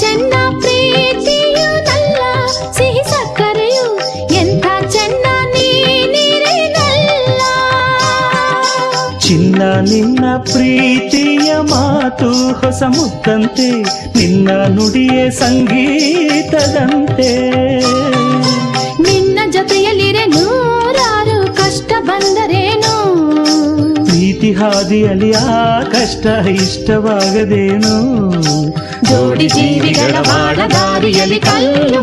ಚಂದ ಚಿನ್ನ ನಿನ್ನ ಪ್ರೀತಿಯ ಮಾತು ಹೊಸ ಮುದ್ದಂತೆ ನಿನ್ನ ನುಡಿಯ ಸಂಗೀತದಂತೆ. ನಿನ್ನ ಜೊತೆಯಲ್ಲಿರೆ ನೂರಾರು ಕಷ್ಟ ಬಂದರೇನು? ಪ್ರೀತಿ ಹಾದಿಯಲ್ಲಿ ಆ ಕಷ್ಟ ಇಷ್ಟವಾಗದೇನು? ಜೋಡಿ ಜೀವಿಗಳ ಬಾಡ ದಾರಿಯಲ್ಲಿ ಕಲ್ಲು